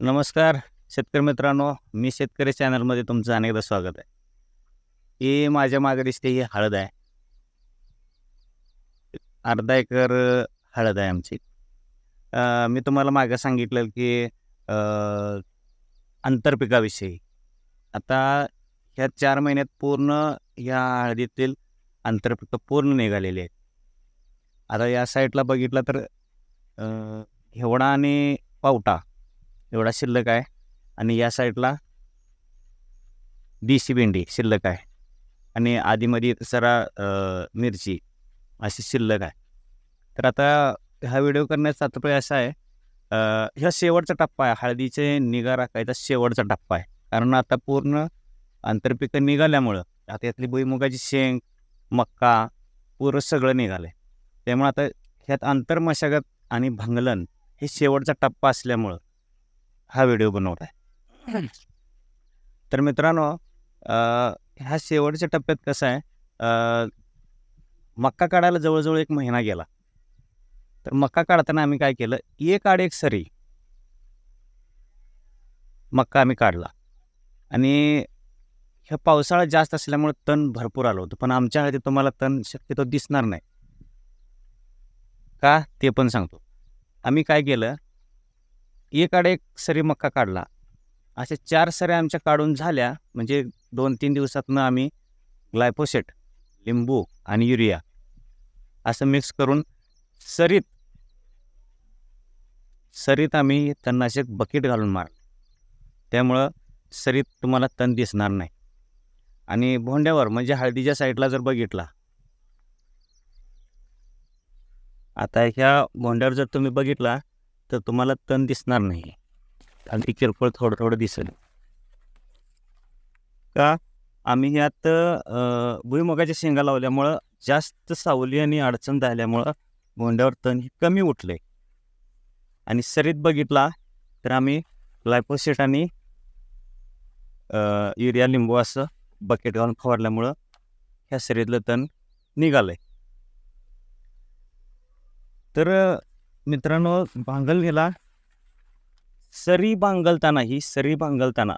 नमस्कार शेतकरी मित्रांनो मी शेतकरी चॅनलमध्ये तुमचं अनेकदा स्वागत आहे. ही माझ्या मागे दिसते ही हळद आहे. अर्धा एकर हळद आहे आमची. मी तुम्हाला मागं सांगितलं की आंतरपिकाविषयी आता ह्या चार महिन्यात पूर्ण ह्या हळदीतील आंतरपिकं पूर्ण निघालेली आहेत. आता या साईडला बघितलं तर हेवडा आणि पावटा एवढा शिल्लक आहे. आणि या साईडला देशी भेंडी शिल्लक आहे. आणि आधीमध्ये जरा मिरची अशी शिल्लक आहे. तर आता हा व्हिडिओ करण्याचा तात्पर्य असा आहे ह्या शेवटचा टप्पा आहे. हळदीचे निगा राखायचा शेवटचा टप्पा आहे. कारण आता पूर्ण आंतरपिकं निघाल्यामुळं आता यातली भुईमुगाची शेंग मक्का पूर्ण सगळं निघालं आहे त्यामुळं आता ह्यात आंतरमशागत आणि भांगलन हे शेवटचा टप्पा असल्यामुळं हा व्हिडिओ बनवत आहे. तर मित्रांनो ह्या शेवटच्या टप्प्यात कसं आहे मक्का काढायला जवळजवळ एक महिना गेला. तर मक्का काढताना आम्ही काय केलं एक आड एक सरी मक्का आम्ही काढला. आणि ह्या पावसाळा जास्त असल्यामुळे तण भरपूर आलं होतं पण आमच्या हाती तुम्हाला तण शक्यतो दिसणार नाही. का? ते पण सांगतो. आम्ही काय केलं एक एक सरी मक्का काढला. अशा चार सऱ्या आमच्या काढून झाल्या. म्हणजे दोन तीन दिवसातनं आम्ही ग्लायफोसेट लिंबू आणि युरिया असं मिक्स करून सरीत सरीत आम्ही तणनाशक बकेट घालून मार त्यामुळं सरीत तुम्हाला तण दिसणार नाही. आणि भोंड्यावर म्हणजे हळदीच्या साईडला जर बघितला. आता ह्या भोंड्यावर जर तुम्ही बघितला तर तुम्हाला तण दिसणार नाही. अगदी किरकोळ थोडं थोडं दिसेल. का? आम्ही ह्यात भुईमुगाच्या शेंगा लावल्यामुळं जास्त सावली आणि अडचण झाल्यामुळं भोंड्यावर तण ही कमी उठले. आणि सरीत बघितला तर आम्ही ग्लायपोसेट आणि युरिया लिंबू असं बकेट घालून फवारल्यामुळं ह्या सरीतलं तण निघालं आहे तर मित्रांनो भांगलणीला सरी बांगलताना ही सरी बांगलताना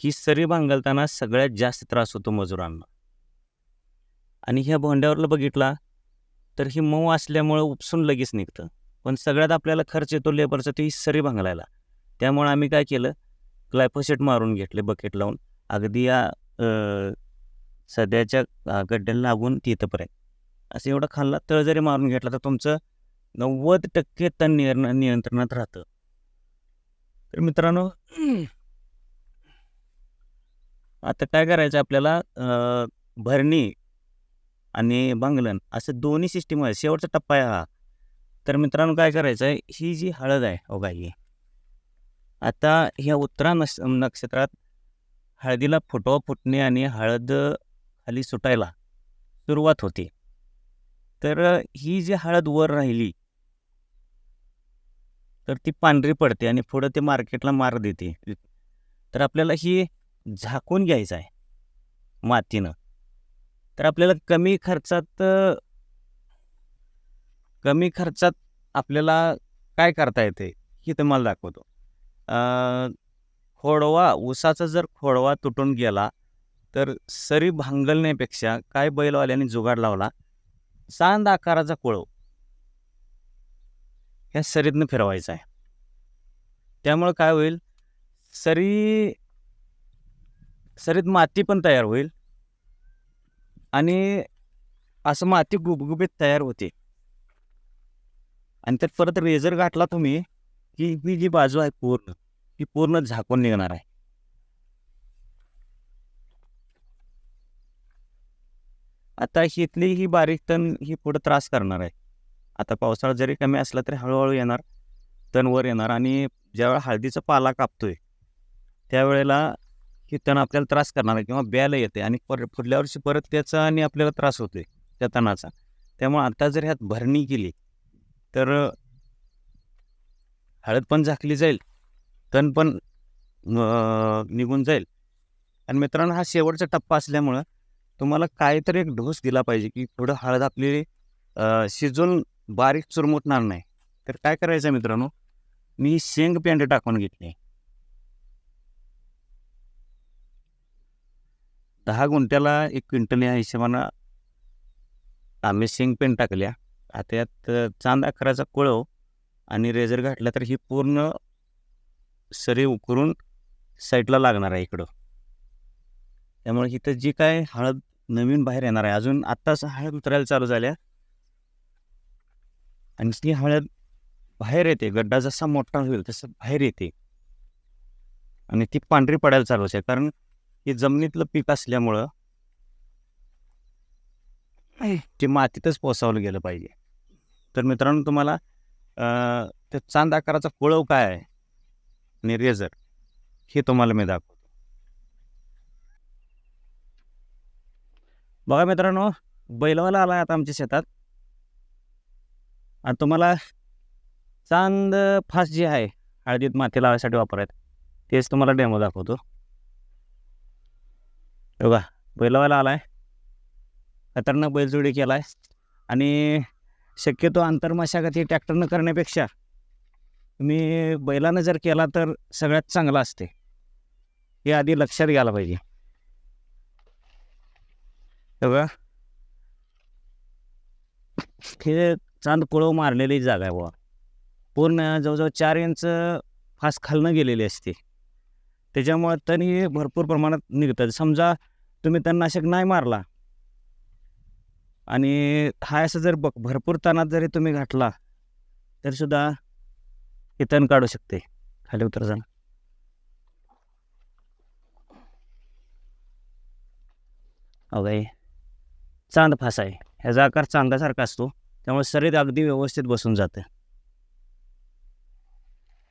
ही सरी बांगलताना सगळ्यात जास्त त्रास होतो मजुरांना. आणि ह्या भोंड्यावरला बघितला तर ही मऊ असल्यामुळं उपसून लगेच निघतं. पण सगळ्यात आपल्याला खर्च येतो लेबरचा ती सरी भांगलायला. त्यामुळे आम्ही काय केलं ग्लायफोसेट मारून घेतले बकेट लावून. अगदी या सध्याच्या गड्ड्याला लागून तिथंपर्यंत. असं एवढं खाल्ला तळ जरी मारून घेतला. तर तुमचं नव्वद टक्के तण नियर नियंत्रणात राहतं. तर मित्रांनो आता काय करायचं आपल्याला? भरणी आणि बांगलन असं दोन्ही सिस्टीम आहे शेवटचा टप्पा आहे हा. तर मित्रांनो काय करायचं? आहे ही जी हळद आहे हो ही आता ह्या उत्तरा नक्ष नक्षत्रात हळदीला फुटवा फुटणे आणि हळद खाली सुटायला सुरुवात होते. तर ही जी हळद वर राहिली तर ती पांढरी पडते आणि पुढं ते मार्केटला मार देते. तर आपल्याला ही झाकून घ्यायचं आहे मातीनं. तर आपल्याला कमी खर्चात कमी खर्चात आपल्याला काय करता येते हे तुम्हाला दाखवतो. खोडवा ऊसाचा जर खोडवा तुटून गेला तर सरी भांगलण्यापेक्षा काय बैलवाल्याने जुगाड लावला? सांद आकाराचा कोळव. ह्या सरीतनं फिरवायचा आहे. त्यामुळं काय होईल? सरी सरीत माती पण तयार होईल. आणि असं माती गुबगुबीत तयार होते. आणि त्यात परत रेझर गाठला तुम्ही की ही जी बाजू आहे पूर्ण ती पूर्ण झाकून निघणार आहे. आता हितली ही बारीक तण ही पुढं त्रास करणार आहे. आता पावसाळा जरी कमी असला तरी हळूहळू येणार तण वर येणार आणि ज्यावेळेला हळदीचा पाला कापतोय त्यावेळेला ही तण आपल्याला त्रास करणार आहे किंवा ब्याला येते आणि पर पुढल्या वर्षी परत त्याचा आणि आपल्याला त्रास होतो आहे त्या तणाचा. त्यामुळे आता जर ह्यात भरणी केली तर हळद पण झाकली जाईल तण पण निघून जाईल. आणि मित्रांनो हा शेवटचा टप्पा असल्यामुळं तुम्हाला काहीतरी एक ढोस दिला पाहिजे की थोडं हळद आपली शिजून बारीक चुरमुटणार नाही. तर काय करायचं मित्रांनो? मी शेंग पेंड टाकून घेतली. दहा गुंठ्याला एक क्विंटल या हिशोबानं आम्ही शेंग पेंड टाकल्या. आता यात चांद अकराचा कुळव हो आणि रेझर घातला तर ही पूर्ण सरी उकरून साईडला लागणार आहे इकडं. त्यामुळे इथं जी काय हळद नवीन बाहेर येणार आहे. अजून आत्ताच हळद उतरायला चालू झाल्या. आणि ती हळद बाहेर येते गड्डा जसा मोठा होईल तसं बाहेर येते. आणि ती पांढरी पडायला चालू आहे कारण हे जमिनीतलं पीक असल्यामुळं ते मातीतच पोसावलं गेलं पाहिजे. तर मित्रांनो तुम्हाला त्या ते चांद आकाराचा कुळव काय आहे? आणि रेझर हे तुम्हाला मी दाखवतो. बघा मित्रांनो बैलवाला आला आता आमच्या शेतात. आणि तुम्हाला चांद फास जे आहे हळदीत माती लावायसाठी वापरायत तेच तुम्हाला डेमो दाखवतो. बघा बैलवायला आला आहे खतरनाक बैलजोडी केला आहे आणि शक्यतो आंतरमशागत हे ट्रॅक्टरनं करण्यापेक्षा तुम्ही बैलानं जर केला तर सगळ्यात चांगला असते. हे आधी लक्षात घ्यायला पाहिजे. बघा. हे चांद कुळव मारलेली जागा आहे बुवा. पूर्ण जवळजवळ चार इंच फास खालनं गेलेली असते. त्याच्यामुळं तणी भरपूर प्रमाणात निघतात. समजा तुम्ही तणनाशक नाही मारला आणि हा असं जर बघ भरपूर तणात जरी तुम्ही घातला तरीसुद्धा हे तण काढू शकते. खाली उतर जाणं अवघा चांद फास आहे. ह्याचा आकार चांदासारखा असतो. त्यामुळे शरीर अगदी व्यवस्थित बसून जाते.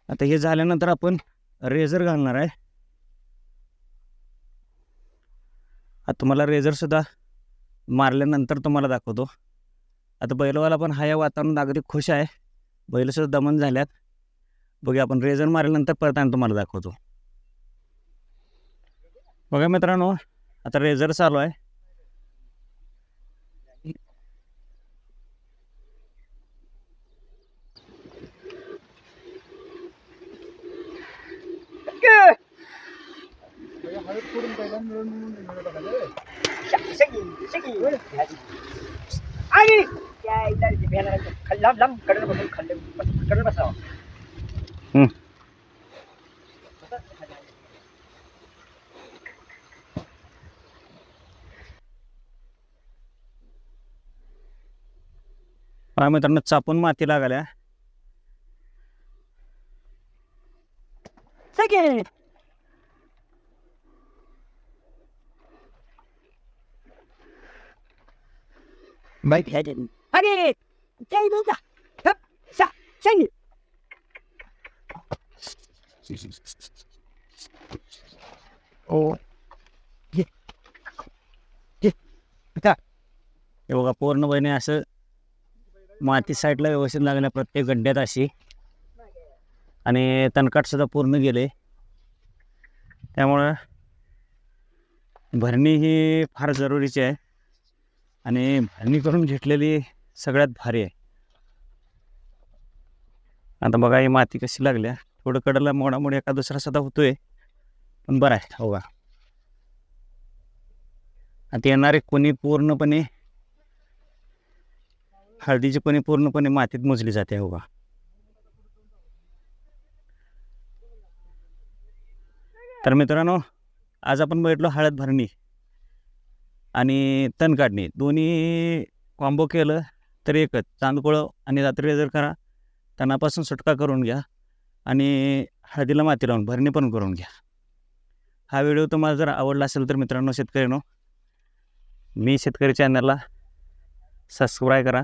आता हे झाल्यानंतर आपण रेझर घालणार आहे. आता तुम्हाला रेझरसुद्धा मारल्यानंतर तुम्हाला दाखवतो. आता बैलवाला पण हा या वातावरण अगदी खुश आहे. बैलसुद्धा दमन झाल्यात. बघा आपण रेझर मारल्यानंतर परत आणि तुम्हाला दाखवतो. बघा मित्रांनो आता रेझर चालू आहे. आणि त्या लांब लांबकडे बसून खाल्ले कडे मित्रांनो चापून माती लागल्या. सगळे बाईक ह्या अरे त्या इथं हप सा सांग ओ ये ये का हे बघा पूर्णपणे असं माती साईडला व्यवस्थित लागल्या प्रत्येक गड्ड्यात अशी. आणि तणकाटसुद्धा पूर्ण गेले. त्यामुळं भरणी ही फार जरुरीची आहे. आणि भरणी करून घेतलेली सगळ्यात भारी आहे. आता बघा ही माती कशी लागल्या थोडं कडला मोडामोड एका दुसरा सदा होतोय पण बरं आहे हो का आता येणारे कोणी पूर्णपणे हळदीची कोणी पूर्णपणे मातीत मोजली जाते हो का तर मित्रांनो आज आपण बघितलो हळद भरणी. आणि तण काढणी दोन्ही कॉम्बो केलं तर एकच. चांदकुळं आणि रात्री जर करा तणापासून सुटका करून घ्या आणि हळदीला माती लावून भरणी पण करून घ्या. हा व्हिडिओ तुम्हाला जर आवडला असेल तर मित्रांनो शेतकऱ्यांनो मी शेतकरी चॅनलला सबस्क्राईब करा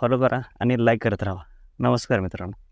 फॉलो करा आणि लाईक करत राहा. नमस्कार मित्रांनो.